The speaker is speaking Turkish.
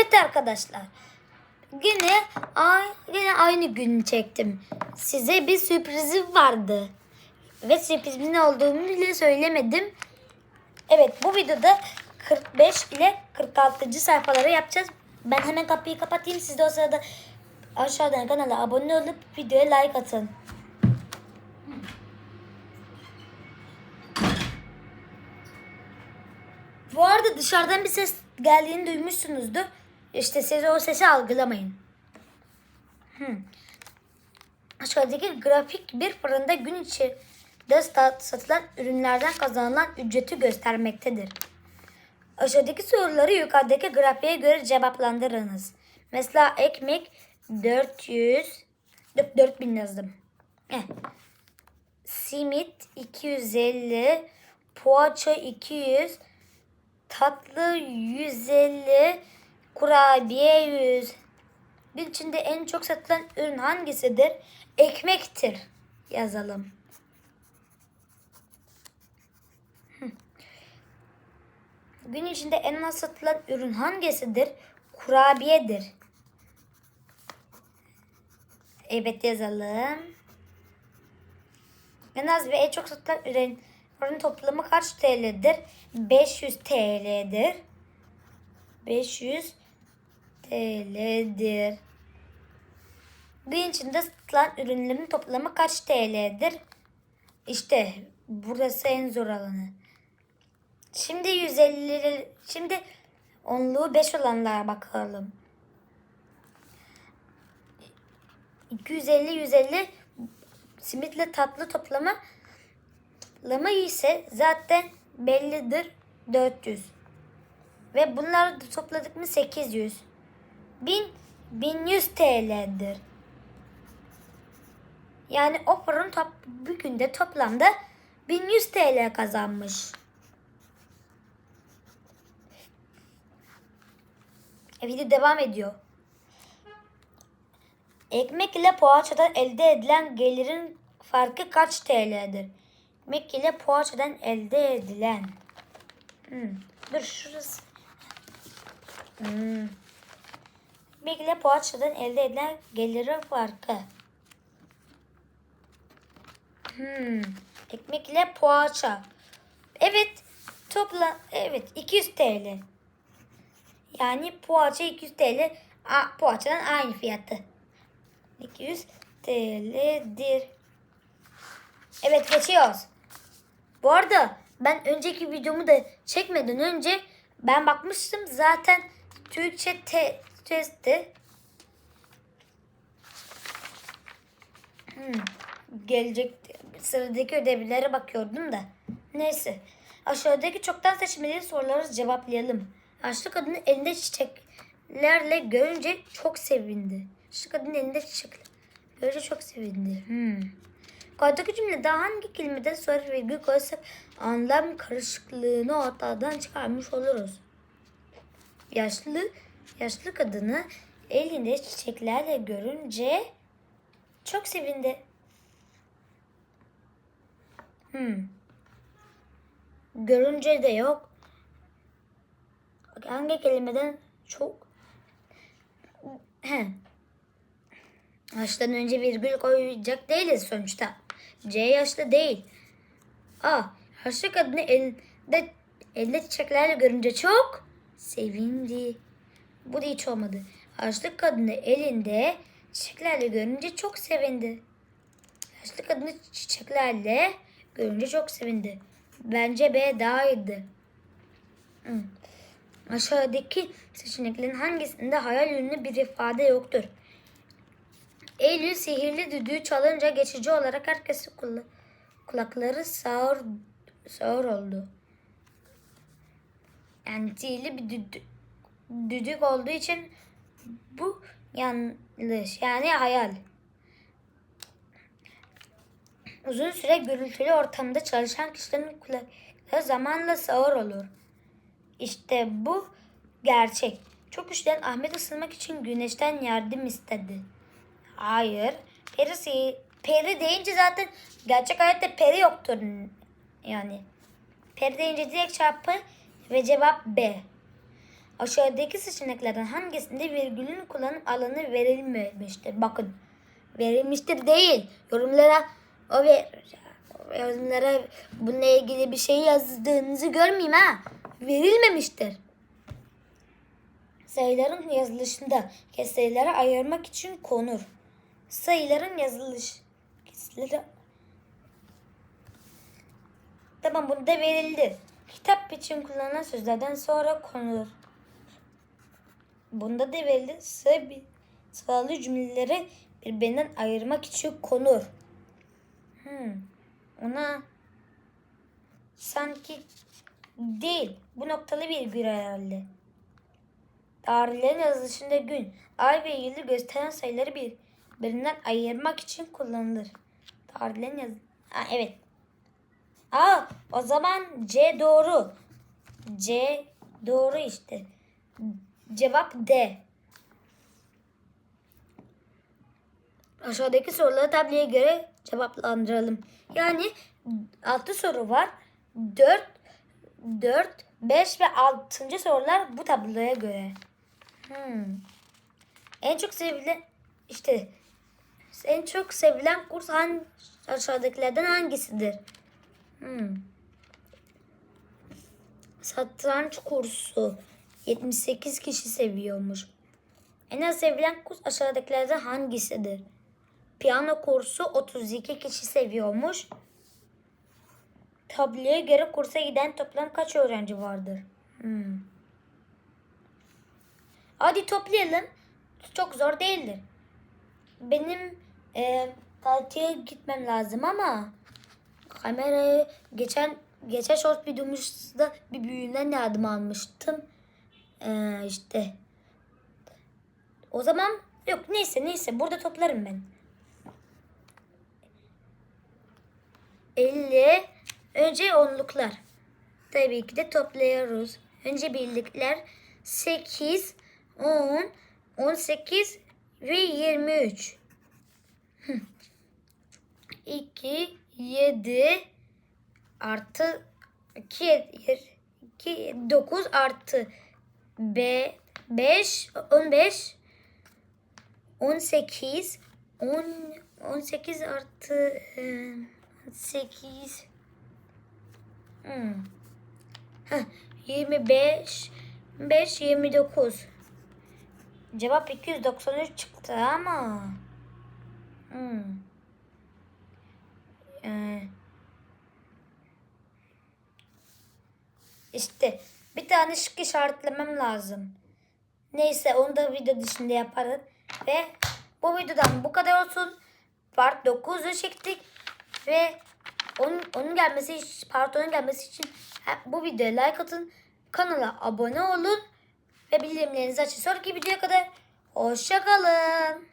Evet arkadaşlar. Yine, yine aynı gün çektim. Size bir sürprizim vardı. Ve sürprizimin olduğunu bile söylemedim. Evet bu videoda 45 ile 46. sayfaları yapacağız. Ben hemen kapıyı kapatayım. Siz de o sırada aşağıdan kanala abone olup videoya like atın. Bu arada dışarıdan bir ses geldiğini duymuşsunuzdur. İşte siz o sesi algılamayın. Hmm. Aşağıdaki grafik bir fırında gün içinde sat- satılan ürünlerden kazanılan ücreti göstermektedir. Aşağıdaki soruları yukarıdaki grafiğe göre cevaplandırınız. Mesela ekmek 400 yok 4000 yazdım. Heh. Simit 250 poğaça 200 tatlı 150 kurabiye 100 Gün içinde en çok satılan ürün hangisidir? Ekmektir. Yazalım. Gün içinde en az satılan ürün hangisidir? Kurabiyedir. Evet yazalım. En az ve en çok satılan ürünlerin toplamı kaç TL'dir? 500 TL'dir. 500 TL'dir. Gün içinde satılan ürünlerin toplamı kaç TL'dir? İşte burası en zor alanı. Şimdi 150 şimdi onluğu 5 olanlara bakalım. 250 150 simitle tatlı toplamı toplamı ise zaten bellidir 400. Ve bunları topladık mı 800. 1000 1100 TL'dir. Yani o fırın top, bir günde toplamda 1100 TL kazanmış. E, video devam ediyor. Ekmek ile poğaçadan elde edilen gelirin farkı kaç TL'dir? Ekmek ile poğaçadan elde edilen. Hmm. Dur şurası. Hmm. Ekmek ile poğaçadan elde edilen gelirin farkı. Hmm. Ekmek ile poğaça. Evet. Topla evet 200 TL. Yani poğaça 200 TL. A, poğaçadan aynı fiyatı. 200 TL'dir. Evet geçiyoruz. Bu arada ben önceki videomu da çekmeden önce ben bakmıştım zaten Türkçe te testi. Hmm, gelecek sıradaki ödevlere bakıyordum da. Neyse. Aşağıdaki çoktan seçmeli soruları cevaplayalım. Yaşlı kadını elinde çiçeklerle görünce çok sevindi. Yaşlı kadının elinde çiçekler görünce çok sevindi. Hmm. Yukarıdaki cümlede hangi kelimeden sonra virgül koysak anlam karışıklığını ortadan çıkarmış oluruz. Yaşlı yaşlı kadını elinde çiçeklerle görünce çok sevindi. Hmm. Görünce de yok. Hangi kelimeden çok He. Yaştan önce virgül koyacak değiliz sonuçta. C yaşlı değil. A. Yaşlı kadını elinde, elde çiçeklerle görünce çok sevindi. Bu da hiç olmadı. Yaşlı kadını elinde çiçeklerle görünce çok sevindi. Yaşlı kadını çiçeklerle görünce çok sevindi. Bence B daha iyiydi. Hı. Aşağıdaki seçeneklerin hangisinde hayal ürünü bir ifade yoktur? Eylül sihirli düdüğü çalınca geçici olarak herkesin kula- kulakları sağır, sağır oldu. Yani sihirli bir düdük, düdük olduğu için bu yanlış. Yani hayal. Uzun süre gürültülü ortamda çalışan kişilerin kulakları zamanla sağır olur. İşte bu gerçek. Çok üşüyen Ahmet ısınmak için güneşten yardım istedi. Hayır. Peri, peri deyince zaten gerçek hayatta peri yoktur. Yani. Peri deyince direkt çarpı ve cevap B. Aşağıdaki seçeneklerden hangisinde virgülün kullanım alanı verilmemiştir? Bakın verilmiştir değil. Yorumlara o ve yorumlara bununla ilgili bir şey yazdığınızı görmeyeyim ha. Verilmemiştir. Sayıların yazılışında kesirlere ayırmak için konur. Sayıların yazılış kesirlere Tamam bunu verildi. Kitap için kullanılan sözlerden sonra konulur. Bunda da verildi. Sıra bir sıralı cümleleri birbirinden ayırmak için konur. Hmm. Ona sanki değil. Bu noktalı virgül herhalde. Tarihlerin yazılışında gün, ay ve yılı gösteren sayıları birbirinden ayırmak için kullanılır. Tarihlerin yaz... Ha, evet. Aa, o zaman C doğru. C doğru işte. Cevap D. Aşağıdaki soruları tabloya göre cevaplandıralım. Yani 6 soru var. 4 4 5 ve 6. sorular bu tabloya göre. Hmm. En çok sevilen işte en çok sevilen kurs hangi aşağıdakilerden hangisidir? Hmm. Satranç kursu 78 kişi seviyormuş. En az sevilen kurs aşağıdakilerden hangisidir? Piyano kursu 32 kişi seviyormuş. Tabloya göre kursa giden toplam kaç öğrenci vardır? Hmm. Hadi toplayalım. Çok zor değildir. Benim e, tatile gitmem lazım ama kamerayı geçen geçen short videomuzda bir büyüğünden yardım almıştım. Ee, işte o zaman yok neyse neyse burada toplarım ben. 50 önce onluklar. Tabii ki de topluyoruz. Önce birlikler 8 10 18 ve 23. 2 7 artı 2 2 9 artı B 5 15 18 10 18 artı e, 8 hmm. Heh, 25 5 29 Cevap 293 çıktı ama hmm. Ee, işte bir tane şık işaretlemem lazım. Neyse onu da video dışında yaparız. Ve bu videodan bu kadar olsun. Part 9'u çektik. Ve onun, onun gelmesi part 10'un gelmesi için bu videoya like atın. Kanala abone olun. Ve bildirimlerinizi açın. Sonraki videoya kadar hoşçakalın.